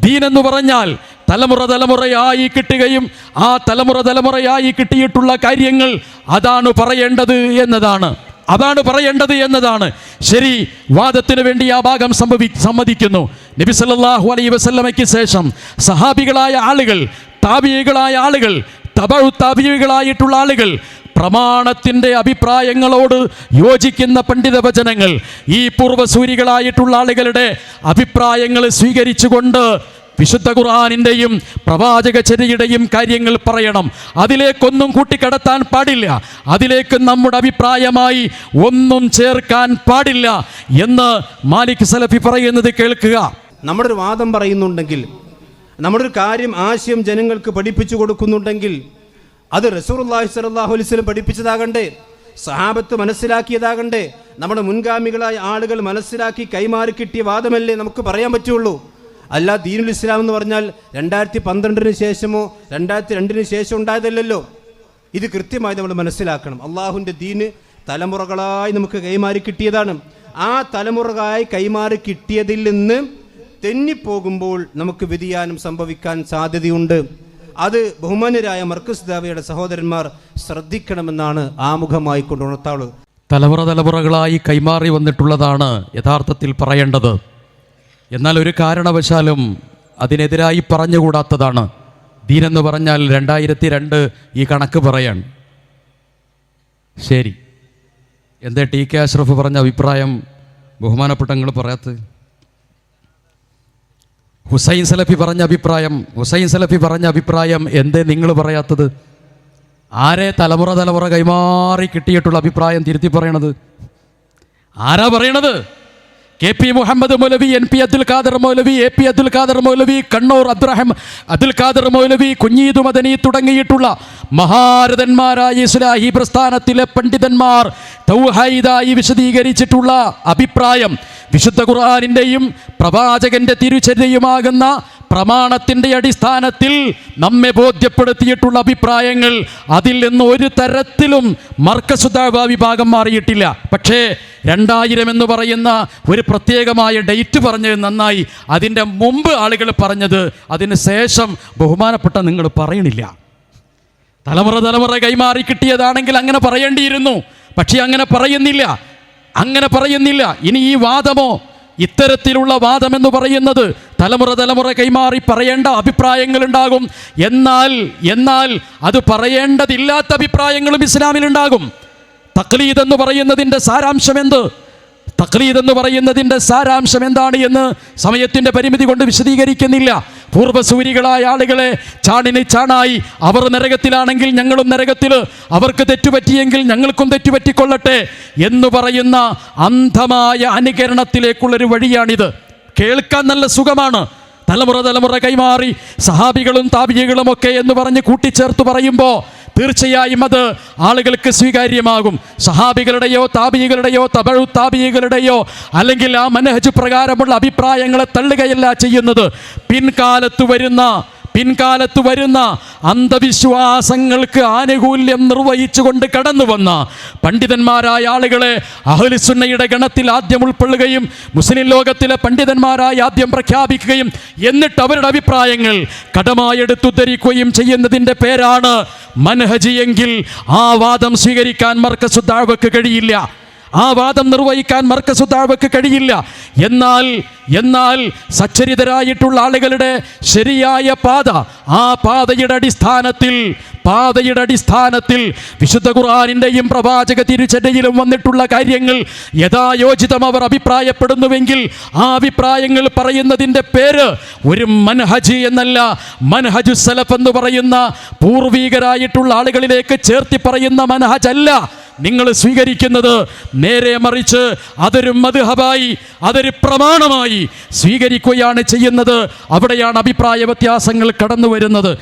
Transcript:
ദീൻ എന്ന് പറഞ്ഞാൽ തലമുറ തലമുറയായി കിട്ടുകയും ആ തലമുറ തലമുറയായി കിട്ടിയിട്ടുള്ള കാര്യങ്ങൾ അതാണ് പറയേണ്ടത് എന്നതാണ്. അതാണ് പറയേണ്ടത് എന്നതാണ്. ശരി വാദത്തിന് വേണ്ടി ആ ഭാഗം സംഭവി സമ്മതിക്കുന്നു. നബി സല്ലല്ലാഹു അലൈഹി വസല്ലമയ്ക്ക് ശേഷം സഹാബികളായ ആളുകൾ താപികളായ ആളുകൾ തബഉ താപികളായിട്ടുള്ള ആളുകൾ പ്രമാണത്തിന്റെ അഭിപ്രായങ്ങളോട് യോജിക്കുന്ന പണ്ഡിത വചനങ്ങൾ ഈ പൂർവസൂരികളായിട്ടുള്ള ആളുകളുടെ അഭിപ്രായങ്ങൾ സ്വീകരിച്ചുകൊണ്ട് വിശുദ്ധ ഖുർആാനിന്റെയും പ്രവാചക ചരിയുടെയും കാര്യങ്ങൾ പറയണം. അതിലേക്കൊന്നും കൂട്ടിക്കടത്താൻ പാടില്ല. അതിലേക്ക് നമ്മുടെ അഭിപ്രായമായി ഒന്നും ചേർക്കാൻ പാടില്ല എന്ന് മാലിക് സലഫി പറയുന്നത് കേൾക്കുക. നമ്മുടെ ഒരു വാദം പറയുന്നുണ്ടെങ്കിൽ നമ്മുടെ ഒരു കാര്യം ആശയം ജനങ്ങൾക്ക് പഠിപ്പിച്ചു കൊടുക്കുന്നുണ്ടെങ്കിൽ അത് റസൂർല്ലാഹി സ്വല്ലല്ലാഹു അലൈഹി വസല്ലം പഠിപ്പിച്ചതാകണ്ടേ സഹാബത്ത് മനസ്സിലാക്കിയതാകണ്ടേ നമ്മുടെ മുൻഗാമികളായ ആളുകൾ മനസ്സിലാക്കി കൈമാറി കിട്ടിയ വാദമല്ലേ നമുക്ക് പറയാൻ പറ്റുള്ളൂ. അല്ല ദീനുൽ ഇസ്ലാം എന്ന് പറഞ്ഞാൽ രണ്ടായിരത്തി പന്ത്രണ്ടിന് ശേഷമോ രണ്ടായിരത്തി രണ്ടിന് ശേഷം ഉണ്ടായതല്ലല്ലോ. ഇത് കൃത്യമായി നമ്മൾ മനസ്സിലാക്കണം. അള്ളാഹുവിന്റെ ദീന് തലമുറകളായി നമുക്ക് കൈമാറി കിട്ടിയതാണ്. ആ തലമുറകളായി കൈമാറി കിട്ടിയതിൽ നിന്ന് തെന്നിപ്പോകുമ്പോൾ നമുക്ക് വ്യതിയാനം സംഭവിക്കാൻ സാധ്യതയുണ്ട്. അത് ബഹുമാന്യരായ മർക്കസ് ദാവയുടെ സഹോദരന്മാർ ശ്രദ്ധിക്കണമെന്നാണ് ആമുഖമായി കൊണ്ടുണർത്താൾ തലമുറ തലമുറകളായി കൈമാറി വന്നിട്ടുള്ളതാണ് യഥാർത്ഥത്തിൽ പറയേണ്ടത്. എന്നാൽ ഒരു കാരണവശാലും അതിനെതിരായി പറഞ്ഞുകൂടാത്തതാണ്. ദീനെന്ന് പറഞ്ഞാൽ രണ്ടായിരത്തി രണ്ട് ഈ കണക്ക് പറയാണ്. ശരി. എന്താ ടി കെ അഷ്റഫ് പറഞ്ഞ അഭിപ്രായം ബഹുമാനപ്പെട്ടങ്ങൾ പറയാത്തത്? ഹുസൈൻ സലഫി പറഞ്ഞ അഭിപ്രായം ഹുസൈൻ സലഫി പറഞ്ഞ അഭിപ്രായം എന്തേ നിങ്ങൾ പറയാത്തത്? ആരെ തലമുറ തലമുറ കൈമാറി കിട്ടിയിട്ടുള്ള അഭിപ്രായം തിരുത്തി പറയണത്? ആരാ പറയണത്? K P Muhammad Maulavi N P Abdul Khader Maulavi A P Abdul Khader Maulavi Kannur Abdurahim Abdul Khader Maulavi Kunheed Madani തുടങ്ങിയിട്ടുള്ള മഹാരഥന്മാരായ ഇസ്ലാഹി പ്രസ്ഥാനത്തിലെ പണ്ഡിതന്മാർ തൗഹൈദായി വിശദീകരിച്ചിട്ടുള്ള അഭിപ്രായം വിശുദ്ധ ഖുർആാനിന്റെയും പ്രവാചകന്റെ തിരുചര്യയുമാകുന്ന പ്രമാണത്തിന്റെ അടിസ്ഥാനത്തിൽ നമ്മെ ബോധ്യപ്പെടുത്തിയിട്ടുള്ള അഭിപ്രായങ്ങൾ അതിൽ നിന്ന് ഒരു തരത്തിലും മർക്കസുദാവ വിഭാഗം മാറിയിട്ടില്ല. പക്ഷേ രണ്ടായിരം എന്ന് പറയുന്ന ഒരു പ്രത്യേകമായ ഡേറ്റ് പറഞ്ഞത് നന്നായി. അതിന്റെ മുമ്പ് ആളുകൾ പറഞ്ഞത് അതിന് ശേഷം ബഹുമാനപ്പെട്ട നിങ്ങൾ പറയണില്ല. തലമുറ തലമുറ കൈമാറി കിട്ടിയതാണെങ്കിൽ അങ്ങനെ പറയേണ്ടിയിരുന്നു. പക്ഷേ അങ്ങനെ പറയുന്നില്ല. അങ്ങനെ പറയുന്നില്ല. ഇനി ഈ വാദമോ ഇത്തരത്തിലുള്ള വാദം എന്ന് പറയുന്നത് തലമുറ തലമുറ കൈമാറി പറയേണ്ട അഭിപ്രായങ്ങളുണ്ടാകും. എന്നാൽ എന്നാൽ അത് പറയേണ്ടതില്ലാത്ത അഭിപ്രായങ്ങളും ഇസ്ലാമിലുണ്ടാകും. തക്ലീദ് എന്ന് പറയുന്നതിന്റെ സാരാംശം എന്ത് തക്ലീദ് എന്ന് പറയുന്നതിന്റെ സാരാംശം എന്താണ് എന്ന് സമയത്തിന്റെ പരിമിതി കൊണ്ട് വിശദീകരിക്കുന്നില്ല. പൂർവസൂരികളായ ആളുകളെ ചാണിന് ചാണായി അവർ നരകത്തിലാണെങ്കിൽ ഞങ്ങളും നരകത്തിൽ അവർക്ക് തെറ്റുപറ്റിയെങ്കിൽ ഞങ്ങൾക്കും തെറ്റുപറ്റിക്കൊള്ളട്ടെ എന്ന് പറയുന്ന അന്ധമായ അനുകരണത്തിലേക്കുള്ളൊരു വഴിയാണിത്. കേൾക്കാൻ നല്ല സുഖമാണ്. തലമുറ തലമുറ കൈമാറി സഹാബികളും താപികളും ഒക്കെ എന്ന് പറഞ്ഞ് കൂട്ടിച്ചേർത്ത് പറയുമ്പോൾ തീർച്ചയായും അത് ആളുകൾക്ക് സ്വീകാര്യമാകും. സഹാബികളുടെയോ താപികളുടെയോ തപഴു താപികളുടെയോ അല്ലെങ്കിൽ ആ മനഹജ് പ്രകാരമുള്ള അഭിപ്രായങ്ങളെ തള്ളുകയല്ല ചെയ്യുന്നത്. പിൻകാലത്ത് വരുന്ന പിൻകാലത്ത് വരുന്ന അന്ധവിശ്വാസങ്ങൾക്ക് ആനുകൂല്യം നിർവഹിച്ചുകൊണ്ട് കടന്നു വന്ന പണ്ഡിതന്മാരായ ആളുകളെ അഹലിസുന്നയുടെ ഗണത്തിൽ ആദ്യം ഉൾക്കൊള്ളുകയും മുസ്ലിം ലോകത്തിലെ പണ്ഡിതന്മാരായി ആദ്യം പ്രഖ്യാപിക്കുകയും എന്നിട്ട് അവരുടെ അഭിപ്രായങ്ങൾ കടമായി എടുത്തുദ്ധരിക്കുകയും ചെയ്യുന്നതിന്റെ പേരാണ് മനഹജി ആ വാദം സ്വീകരിക്കാൻ മർക്കസുദ്ധാവക്ക് കഴിയില്ല. ആ വാദം നിർവഹിക്കാൻ മർക്കസുദ്ധാവക്ക് കഴിയില്ല. എന്നാൽ എന്നാൽ സച്ചരിതരായിട്ടുള്ള ആളുകളുടെ ശരിയായ പാത ആ പാതയുടെ അടിസ്ഥാനത്തിൽ പാതയുടെ അടിസ്ഥാനത്തിൽ വിശുദ്ധ ഖുർആാനിന്റെയും പ്രവാചക തിരുച്ചര്യയിലും വന്നിട്ടുള്ള കാര്യങ്ങൾ യഥായോചിതം അവർ അഭിപ്രായപ്പെടുന്നുവെങ്കിൽ ആ അഭിപ്രായങ്ങൾ പറയുന്നതിന്റെ പേര് ഒരു മൻഹജ് എന്നല്ല. മൻഹജു സലഫ് എന്ന് പറയുന്ന പൂർവീകരായിട്ടുള്ള ആളുകളിലേക്ക് ചേർത്തി പറയുന്ന മനഹജ് അല്ല. നിങ്ങൾ സ്വീകരിക്കുന്നത് നേരെ മറിച്ച് അതൊരു മധുഹബായി അതൊരു പ്രമാണമായി സ്വീകരിക്കുകയാണ് ചെയ്യുന്നത്. അവിടെയാണ് അഭിപ്രായ വ്യത്യാസങ്ങൾ കടന്നു വരുന്നത്